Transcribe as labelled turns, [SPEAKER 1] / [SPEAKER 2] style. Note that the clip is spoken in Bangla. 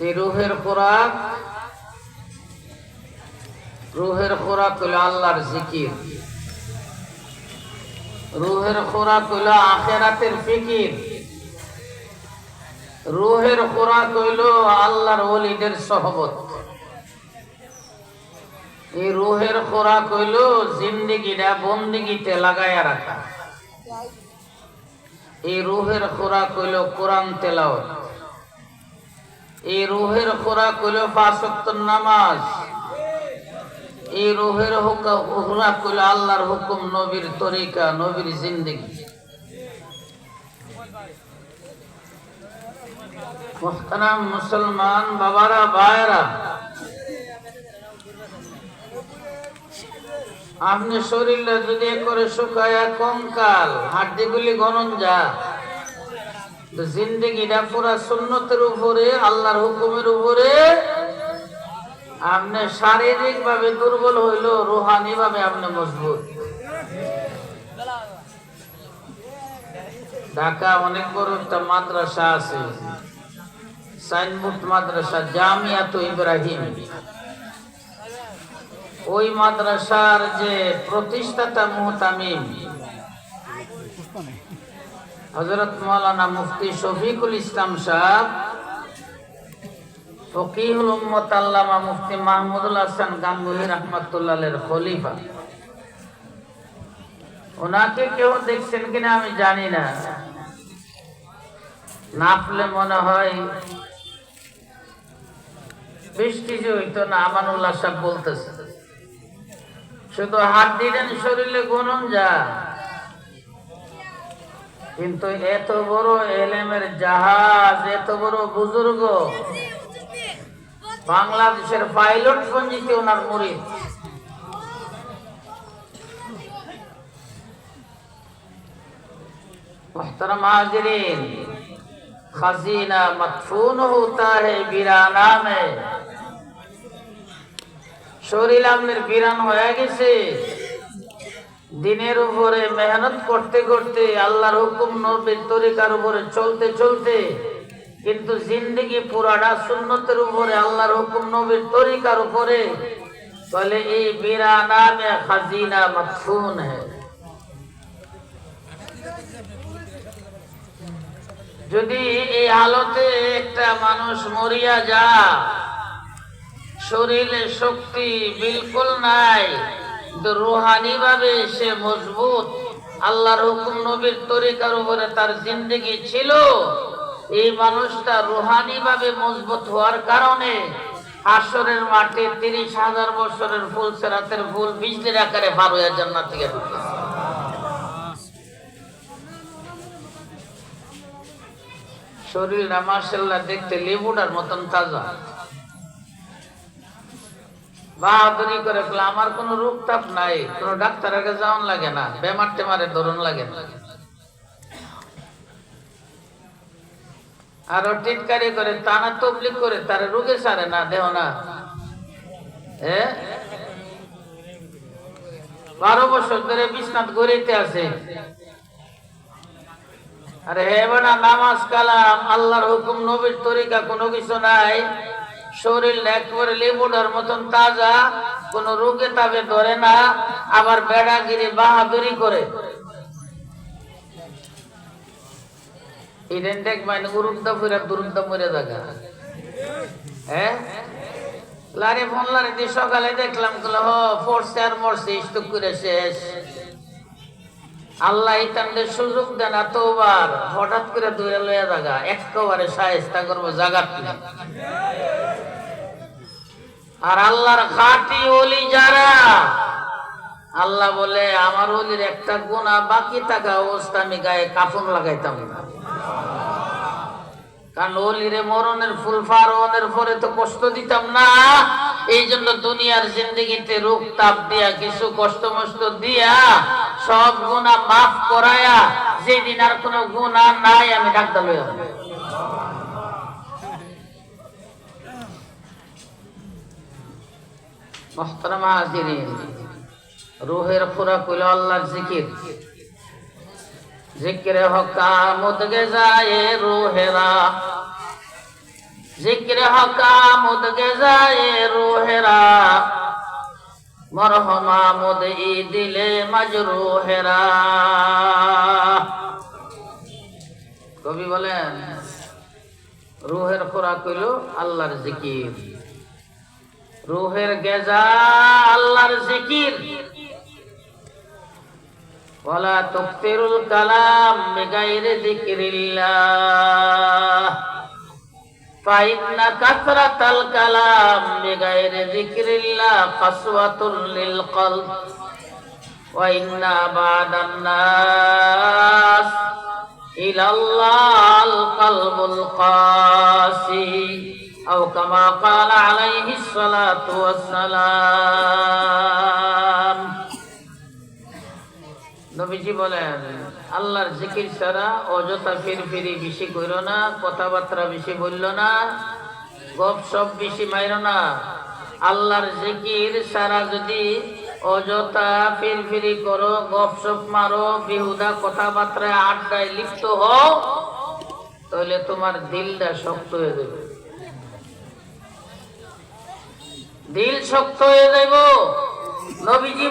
[SPEAKER 1] রুহের খোরাক রুহের খোরাক হইল আল্লাহর জিকির। রুহের খোরাক হইল আখেরাতের ফিকির। রুহের খোরাক হইল আল্লাহর ওলিদের সহবত। এই রুহের খোরাক হইল জিন্দিগিটা বন্দিগিতে লাগাইয়া রাখা। এই রুহের খোরাক হইল কোরআন তেলাওয়াত। এই রুহের খোরাক হইল পাঁচক্ত নামাজ। এই রুহের খোরাক হইল আল্লাহর হুকুম নবীর তরিকা, নবীর জিন্দিগি। মুসলমান বাবারা ভাইরা আপনি শরীরটা যদি করে শুকায়া কঙ্কাল, হাড্ডিগুলি গনন যা তো জিন্দগিটা পুরা সুন্নতের উপরে, আল্লাহর হুকুমের উপরে। আপনি শারীরিক ভাবে দুর্বল হইল রুহানি ভাবে আপনি মজবুত। ঢাকা অনেক বড় একটা মাদ্রাসা আছে। সাইনবোর্ড মাদ্রাসা জামিয়াত ইব্রাহিম। ওই মাদ্রাসার যে প্রতিষ্ঠাতা মুহতামিম। হজরত মৌলানা মুফতি শফিকুল ইসলাম সাহেব, ফকিহুল উম্মত আল্লামা মুফতি মাহমুদুল হাসান খলিফা। ওনাকে কেউ দেখছেন কিনা আমি জানি না। নাপলে মনে হয় বেশ কিছু হইতো না, আমানুল্লাহ সাহেব বলতেছে। শুধু হাত দিলেন, শরীরে গনন যা। কিন্তু এত বড় এলেমের জাহাজ, এত বড় বুজুর্গ। বাংলাদেশের পাইলট পঞ্জিতে ওনার মুড়ি। محترم শরীর আপনার বিরান হয়ে গেছে। দিনের উপরে মেহনত করতে করতে আল্লাহর হুকুম নবীর তরিকার উপরে চলতে চলতে, কিন্তু জিন্দগি পুরাটা সুন্নতের উপরে, আল্লাহর হুকুম নবীর তরিকার উপরে বলে, এই বিরানা মে খাজিনা মদফুন যদি এই হালতে একটা মানুষ মরিয়া যা শরীরে শক্তি বিলকুল নাই রুহানি ভাবে সে মজবুত। আল্লাহর হুকুম নবীর তরিকার উপরে তার জিন্দগি ছিল। এই মানুষটা রুহানি ভাবে মজবুত হওয়ার কারণে আসরের মাঠে তিরিশ হাজার বছরের ফুল সেরাতের ফুল বিজলির আকারে পার হয়ে জান্নাত থেকে শরীর মার্শাল্লাহ দেখতে লেবুটার মতন তাজা। আমার কোনো রোগ তাপ নাই, কোনো যাওয়ান লাগে না, বেমার টেমারের ধরন লাগে না। আরও টিটকারি করে, টানা তবলিক করে, তার রোগে সারে না, দেহ না। বারো বছর ধরে বিশ্বনাথ গড়িতে আছে। আরে হে বেটা নামাজ কালাম, আল্লাহর হুকুম, নবীর তরিকা কোনো কিছু নাই। শরীর একবারে লেবুটার মতন তাজা, কোন রোগে তাবে ধরে না, আবার বেড়াগিরি বাহাদুরি করে। হ্যাঁ লারে ফোন দিয়ে সকালে দেখলাম হ করে শেষ। আল্লাহ সুযোগ দেন এতবার হঠাৎ করে দূরে লইয়া জাগা। একেবারে সাহেস্তা করব, জাগাত না আর আল্লাহর খাটি ওলি যারা, আল্লাহ বলে, আমার ওলির একটা গুণা বাকি থাকা অবস্থা আমি গায়ে কাফন লাগাইতাম না। ফুল পরে তো কষ্ট দিতাম না। এই জন্য দুনিয়ার তাপ দিয়া, কিছু কষ্ট মষ্ট দিয়া, সব মাফ করায়া, যেদিন আর কোনো গুণা নাই, আমি ডাক্তার লইয়া মোহতারামা হাজিরিন রুহের খোরাক হইল আল্লাহর জিকির। জিকিরে হকামত গে যায় রুহেরা। জিক্র হকামুদ গেজায় রোহেরা। মরহমামুদ ই দিলে মাজরুহেরা। কবি বলেন, রুহের খোরাক হইল আল্লাহর জিকির। রুহের গেজা আল্লাহর জিকির ولا تكثر الكلام بغير ذكر الله فإن كثرة الكلام بغير ذكر الله قسوة للقلب وإن بعد الناس إلى الله القلب القاسي أو كما قال عليه الصلاة والسلام নবীজি বলেন আল্লাহর জিকির ছাড়া অযথা ফিরফিরি বেশি কইর না কথাবার্তা বেশি বলল না গপ সব বেশি মাইর না আল্লাহর জিকির ছাড়া যদি অযথা ফিরফিরি করো গপ সপ মারো বিহুদা কথাবার্তায় আড্ডায় লিপ্ত হও তাহলে তোমার দিলটা শক্ত হয়ে যাবে দিল শক্ত হয়ে যাইব। নবীজি